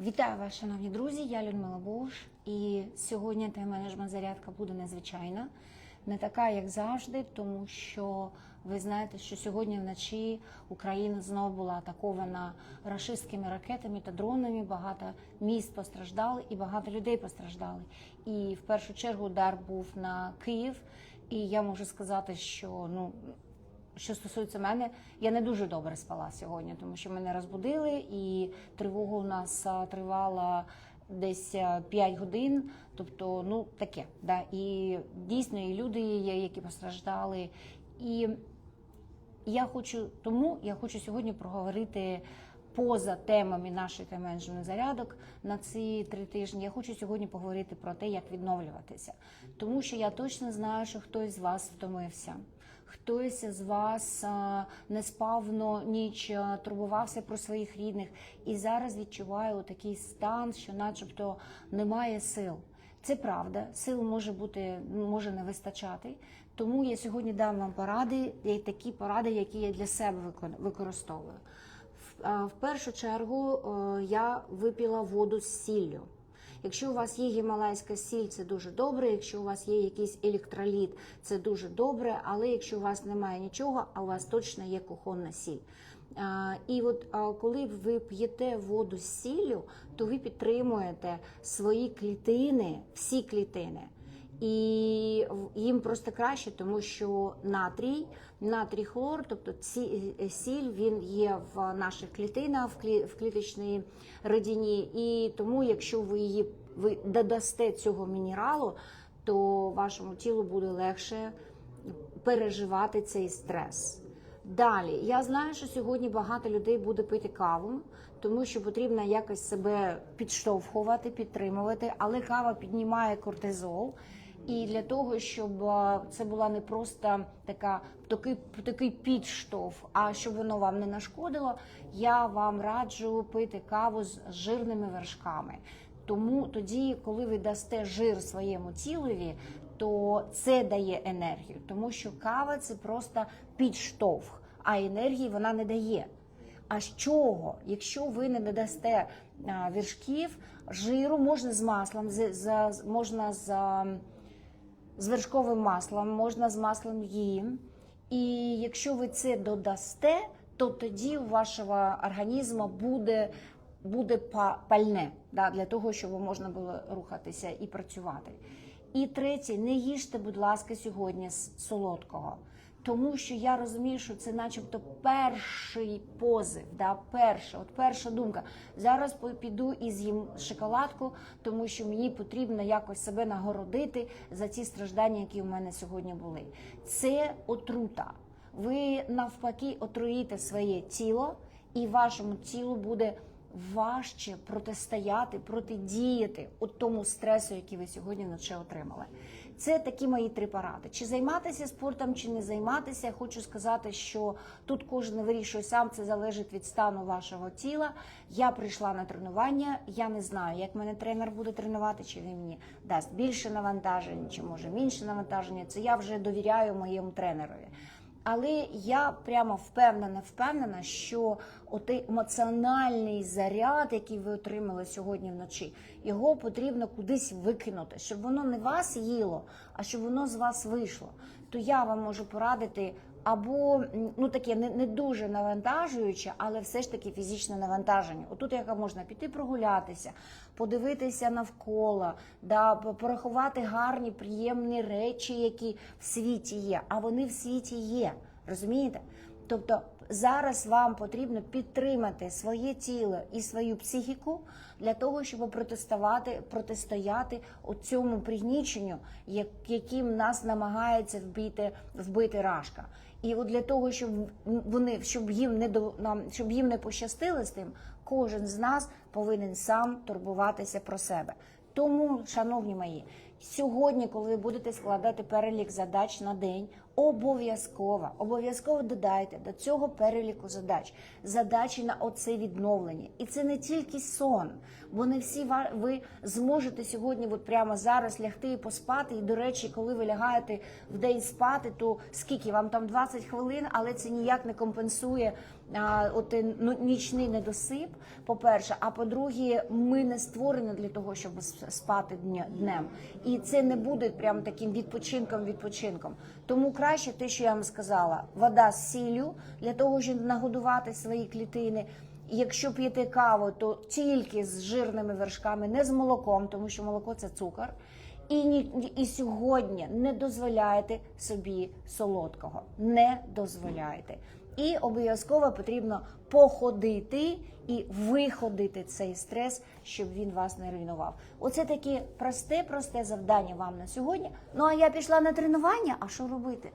Вітаю вас, шановні друзі! Я Людмила Бош, і сьогодні тайм-менеджмент зарядка буде незвичайна, не така, як завжди, тому що ви знаєте, що сьогодні вночі Україна знову була атакована рашистськими ракетами та дронами. Багато міст постраждали і багато людей постраждали. І в першу чергу удар був на Київ. І я можу сказати, що ну що стосується мене, я не дуже добре спала сьогодні, тому що мене розбудили, і тривога у нас тривала десь а, 5 годин. Тобто, ну таке, да. І дійсно і люди є, які постраждали. І я хочу тому я хочу сьогодні проговорити. Поза темами наших менеджмент зарядок на ці три тижні я хочу сьогодні поговорити про те, як відновлюватися, тому що я точно знаю, що хтось з вас втомився. Хтось з вас не спав но ніч, турбувався про своїх рідних і зараз відчуває такий стан, що, начебто, немає сил. Це правда, сил може бути може не вистачати. Тому я сьогодні дам вам поради, такі поради, які я для себе використовую. В- першу чергу е, я випила воду з сіллю. Якщо у вас є гімалайська сіль, це дуже добре. Якщо у вас є якийсь електроліт, це дуже добре. Але якщо у вас немає нічого, а у вас точно є кухонна сіль. І от коли ви п'єте воду з сіллю, то ви підтримуєте свої клітини, всі клітини. І їм просто краще, тому що натрій, натрій хлор, тобто ці, е, сіль, він є в наших клітинах, в, клі, в кліточній рідині. І тому, якщо ви її ви додасте цього мінералу, то вашому тілу буде легше переживати цей стрес. Далі, я знаю, що сьогодні багато людей буде пити каву, тому що потрібно якось себе підштовхувати, підтримувати, але кава піднімає кортизол. І для того, щоб е, це була не просто така такий, такий підштовх, а щоб воно вам не нашкодило, я вам раджу пити каву з жирними вершками. Тому тоді, коли ви дасте жир своєму тілові, то це дає енергію, тому що кава це просто підштовх, а енергії вона не дає. А з чого? Якщо ви не додасте а, віршків, жиру можна з маслом, з, з, можна з, а, з вершковим маслом, можна з маслом їм. І якщо ви це додасте, то тоді у вашого організму буде, буде пальне да, для того, щоб можна було рухатися і працювати. І третє, не їжте, будь ласка, сьогодні з солодкого. Тому що я розумію, що це, начебто, перший позив, да, перша, от перша думка. Зараз піду і з'їм шоколадку, тому що мені потрібно якось себе нагородити за ті страждання, які у мене сьогодні були. Це отрута. Ви навпаки отруїте своє тіло, і вашому тілу буде важче протистояти, протидіяти от тому стресу, який ви сьогодні вночі отримали. Це такі мої три поради. Чи займатися спортом, чи не займатися. Я хочу сказати, що тут кожен вирішує сам, це залежить від стану вашого тіла. Я прийшла на тренування. Я не знаю, як мене тренер буде тренувати, чи він мені дасть більше навантаження, чи може менше навантаження. Це я вже довіряю моєму тренерові. Але я прямо впевнена, впевнена, що отей емоціональний заряд, який ви отримали сьогодні вночі, його потрібно кудись викинути, щоб воно не вас їло, а щоб воно з вас вийшло. То я вам можу порадити або ну таке не, не дуже навантажуюче, але все ж таки фізичне навантаження. Отут яка можна піти прогулятися, подивитися навколо, да, порахувати гарні, приємні речі, які в світі є. А вони в світі є. Розумієте? Тобто зараз вам потрібно підтримати своє тіло і свою психіку для того, щоб протестувати, протистояти цьому пригніченню, яким нас намагається вбити, вбити рашка. І от для того, щоб вони щоб їм не до нам, щоб їм не пощастило з тим, кожен з нас повинен сам турбуватися про себе. Тому, шановні мої, сьогодні, коли ви будете складати перелік задач на день, обов'язково, обов'язково додайте до цього переліку задач, задачі на оце відновлення. І це не тільки сон, бо не всі ви зможете сьогодні, от прямо зараз лягти і поспати. І до речі, коли ви лягаєте в день спати, то скільки вам там 20 хвилин, але це ніяк не компенсує от е, ну, нічний недосип, по-перше, а по-друге, ми не створені для того, щоб спати днем. І це не буде прям таким відпочинком, відпочинком. Тому краще те, що я вам сказала, вода з сіллю для того, щоб нагодувати свої клітини. Якщо п'єте каву, то тільки з жирними вершками, не з молоком, тому що молоко це цукор. І, ні, і сьогодні не дозволяйте собі солодкого. Не дозволяйте. І обов'язково потрібно походити і виходити цей стрес, щоб він вас не руйнував. Оце таке просте, просте завдання вам на сьогодні. Ну а я пішла на тренування. А що робити?